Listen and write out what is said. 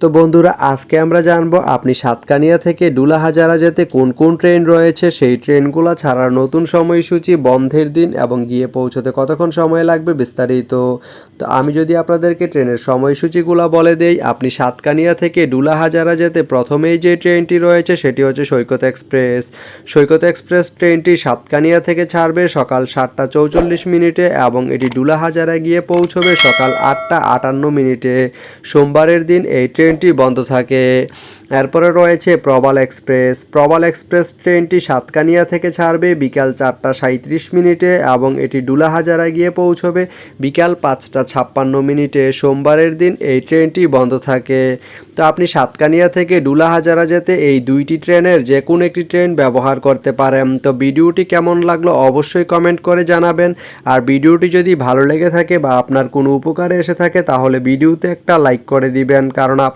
তো বন্ধুরা, আজকে আমরা জানব আপনি সাতকানিয়া থেকে ডুলাহাজারা যেতে কোন কোন ট্রেন রয়েছে? সেই ট্রেনগুলো ছাড়ার নতুন সময়সূচি, বন্ধের দিন এবং গিয়ে পৌঁছতে কতক্ষণ সময় লাগবে বিস্তারিত। তো আমি যদি আপনাদেরকে ট্রেনের সময়সূচিগুলো বলে দেই, আপনি সাতকানিয়া থেকে ডুলাহাজারা যেতে প্রথমেই যে ট্রেনটি রয়েছে সেটি হচ্ছে সৈকত এক্সপ্রেস। সৈকত এক্সপ্রেস ট্রেনটি সাতকানিয়া থেকে ছাড়বে সকাল সাতটা চৌচল্লিশ মিনিটে এবং এটি ডুলাহাজারায় গিয়ে পৌঁছবে সকাল আটটা আটান্ন মিনিটে। সোমবারের দিন এই ট্রেনটি বন্ধ থাকে। এরপরে রয়েছে প্রবাল এক্সপ্রেস। প্রবাল এক্সপ্রেস ট্রেনটি সাতকানিয়া থেকে ছাড়বে, বিকাল চারটা সাঁত্রিশ মিনিটে এবং এটি ডুলাহাজারায় গিয়ে পৌঁছবে, বিকাল পাঁচটা ছাপ্পান্ন মিনিটে। সোমবারের দিন এই ট্রেনটি বন্ধ থাকে। তো আপনি সাতকানিয়া থেকে ডুলাহাজারা যেতে এই দুইটি ট্রেনের যে কোনো একটি ট্রেন ব্যবহার করতে পারেন। তো ভিডিওটি কেমন লাগল অবশ্যই কমেন্ট করে জানাবেন। আর ভিডিওটি যদি ভালো লেগে থাকে বা আপনার কোনো উপকারে এসে থাকে, তাহলে ভিডিওতে একটা লাইক করে দিবেন। কারণ